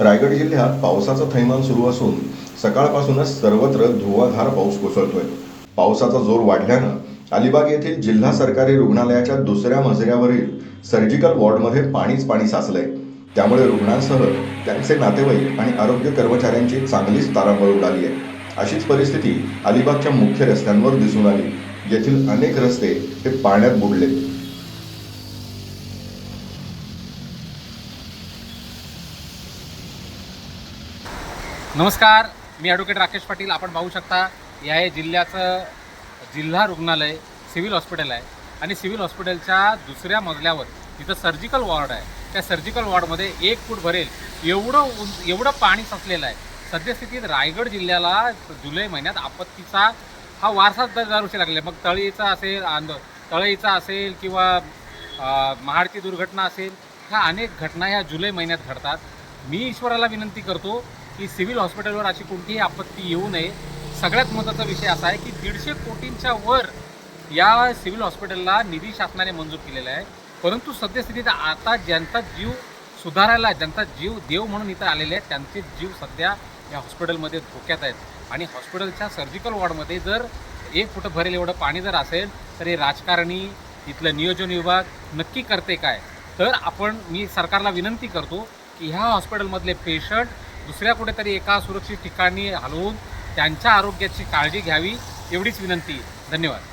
रायगड जिल्ह्यात पावसाचं थैमान सुरू असून सकाळपासूनच सर्वत्र धुवाधार पाऊस कोसळतोय. पावसाचा जोर वाढल्यानं अलिबाग येथील जिल्हा सरकारी रुग्णालयाच्या दुसऱ्या मजल्यावरील सर्जिकल वॉर्डमध्ये पाणीच पाणी साचलंय. त्यामुळे रुग्णांसह त्यांचे नातेवाईक आणि आरोग्य कर्मचाऱ्यांची चांगलीच तारांबळ उडाली आहे. अशीच परिस्थिती अलिबागच्या मुख्य रस्त्यांवर दिसून आली. येथील अनेक रस्ते हे पाण्यात बुडले नमस्कार मी ॲडव्होकेट राकेश पाटील. आपण पाहू शकता हे आहे जिल्ह्याचं जिल्हा रुग्णालय सिव्हिल हॉस्पिटल आहे. आणि सिव्हिल हॉस्पिटलच्या दुसऱ्या मजल्यावर तिथं सर्जिकल वॉर्ड आहे. त्या सर्जिकल वॉर्डमध्ये एक फूट भरेल एवढं उं एवढं पाणी साचलेलं आहे. सद्यस्थितीत रायगड जिल्ह्याला जुलै महिन्यात आपत्तीचा हा वारसाच दरवर्षी लागलेला आहे. मग तळीचा असेल आंद तळईचा असेल किंवा महाडची दुर्घटना असेल ह्या अनेक घटना ह्या जुलै महिन्यात घडतात. मी ईश्वराला विनंती करतो की सिव्हिल हॉस्पिटलवर अशी कोणतीही आपत्ती येऊ नये. सगळ्यात महत्त्वाचा विषय असा आहे की दीडशे कोटींच्या वर या सिव्हिल हॉस्पिटलला निधी शासनाने मंजूर केलेला आहे. परंतु सद्यस्थितीत आता ज्यांचा जीव सुधारायला ज्यांचा जीव देव म्हणून इथं आलेले आहेत त्यांचे जीव सध्या या हॉस्पिटलमध्ये धोक्यात आहेत. आणि हॉस्पिटलच्या सर्जिकल वॉर्डमध्ये जर एक फुट भरेल एवढं पाणी जर असेल तर हे राजकारणी इथलं नियोजन विभाग नक्की करते काय? तर आपण मी सरकारला विनंती करतो की ह्या हॉस्पिटलमधले पेशंट दुसऱ्या कुठेतरी एका सुरक्षित ठिकाणी हलवून त्यांच्या आरोग्याची काळजी घ्यावी एवढीच विनंती. धन्यवाद.